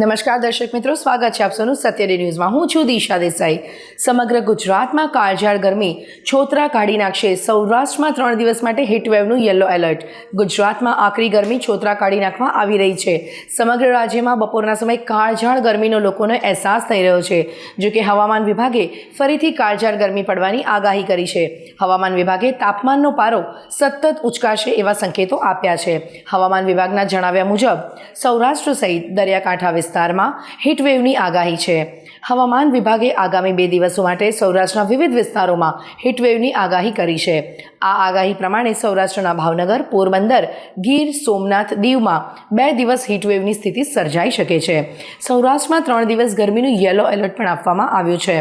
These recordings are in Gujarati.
નમસ્કાર દર્શક મિત્રો, સ્વાગત છે આપ સૌનું સત્યડી ન્યૂઝમાં. હું છું દિશા દેસાઈ. સમગ્ર ગુજરાતમાં કાળઝાળ ગરમી. છોતરા કાઢી નાખશે. સૌરાષ્ટ્રમાં ત્રણ દિવસ માટે હીટવેવનું યલો એલર્ટ. ગુજરાતમાં આકરી ગરમી છોતરા કાઢી નાખવા આવી રહી છે. સમગ્ર રાજ્યમાં બપોરના સમયે કાળઝાળ ગરમીનો લોકોનો અહેસાસ થઈ રહ્યો છે. જો કે હવામાન વિભાગે ફરીથી કાળઝાળ ગરમી પડવાની આગાહી કરી છે. હવામાન વિભાગે તાપમાનનો પારો સતત ઉચકાશે એવા સંકેતો આપ્યા છે. હવામાન વિભાગના જણાવ્યા મુજબ, સૌરાષ્ટ્ર સહિત દરિયાકાંઠા વિસ્તારમાં હીટવેવની આગાહી છે. હવામાન વિભાગે આગામી બે દિવસો માટે સૌરાષ્ટ્રના વિવિધ વિસ્તારોમાં હીટવેવની આગાહી કરી છે. આ આગાહી પ્રમાણે સૌરાષ્ટ્રના ભાવનગર, પોરબંદર, ગીર, સોમનાથ દીવમાં બે દિવસ હીટવેવની સ્થિતિ સર્જાઈ શકે છે. સૌરાષ્ટ્રમાં ત્રણ દિવસ ગરમીનું યલો એલર્ટ પણ આપવામાં આવ્યું છે.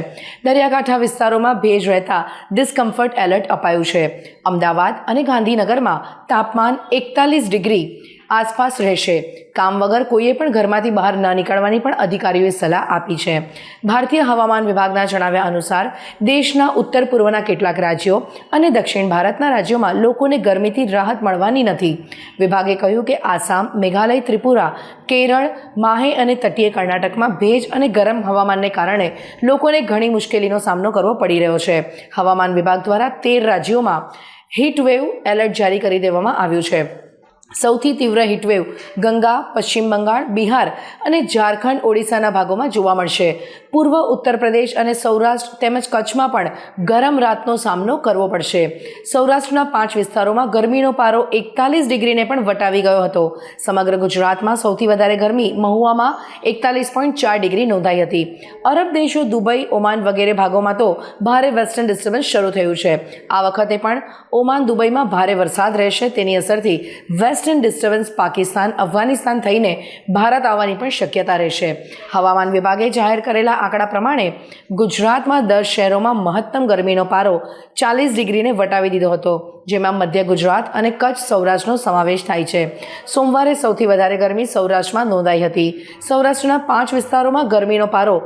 દરિયાકાંઠા વિસ્તારોમાં ભેજ રહેતા ડિસ્કમ્ફર્ટ એલર્ટ અપાયું છે. અમદાવાદ અને ગાંધીનગરમાં તાપમાન એકતાલીસ ડિગ્રી આસપાસ રહેશે. કામ વગર કોઈએ પણ ઘરમાંથી બહાર ન નીકળવાની પણ અધિકારીઓએ સલાહ આપી છે. ભારતીય હવામાન વિભાગના જણાવ્યા અનુસાર, દેશના ઉત્તર પૂર્વના કેટલાક રાજ્યો અને દક્ષિણ ભારતના રાજ્યોમાં લોકોને ગરમીથી રાહત મળવાની નથી. વિભાગે કહ્યું કે આસામ, મેઘાલય, ત્રિપુરા, કેરળ, માહે અને તટીય કર્ણાટકમાં ભેજ અને ગરમ હવામાનને કારણે લોકોને ઘણી મુશ્કેલીનો સામનો કરવો પડી રહ્યો છે. હવામાન વિભાગ દ્વારા તેર રાજ્યોમાં હીટ વેવ એલર્ટ જારી કરી દેવામાં આવ્યું છે. સૌથી તીવ્ર હીટવેવ ગંગા, પશ્ચિમ બંગાળ, બિહાર અને ઝારખંડ, ઓડિશાના ભાગોમાં જોવા મળશે. પૂર્વ ઉત્તર પ્રદેશ અને સૌરાષ્ટ્ર તેમજ કચ્છમાં પણ ગરમ રાતનો સામનો કરવો પડશે. સૌરાષ્ટ્રના પાંચ વિસ્તારોમાં ગરમીનો પારો એકતાલીસ ડિગ્રીને પણ વટાવી ગયો હતો. સમગ્ર ગુજરાતમાં સૌથી વધારે ગરમી મહુવામાં એકતાલીસ પોઈન્ટ ચાર ડિગ્રી નોંધાઈ હતી. અરબ દેશો, દુબઈ, ઓમાન વગેરે ભાગોમાં તો ભારે વેસ્ટર્ન ડિસ્ટર્બન્સ શરૂ થયું છે. આ વખતે પણ ઓમાન, દુબઈમાં ભારે વરસાદ રહેશે. તેની અસરથી વેસ્ટર્ન ડિસ્ટર્બન્સ પાકિસ્તાન અફઘાનિસ્તાન થઈને ભારત આવવાની પણ શક્યતા રહેશે. હવામાન વિભાગે જાહેર કરેલા આંકડા પ્રમાણે ગુજરાતમાં દસ શહેરોમાં મહત્તમ ગરમીનો પારો ચાલીસ ડિગ્રીને વટાવી દીધો હતો, જેમાં મધ્ય ગુજરાત અને કચ્છ સૌરાષ્ટ્રનો સમાવેશ થાય છે. સોમવારે સૌથી વધારે ગરમી સૌરાષ્ટ્રમાં નોંધાઈ હતી. સૌરાષ્ટ્રના પાંચ વિસ્તારોમાં ગરમીનો પારો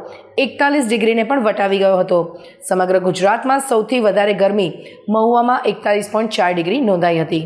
એકતાલીસ ડિગ્રીને પણ વટાવી ગયો હતો. સમગ્ર ગુજરાતમાં સૌથી વધારે ગરમી મહુવામાં એકતાલીસ પોઈન્ટ ચાર ડિગ્રી નોંધાઈ હતી.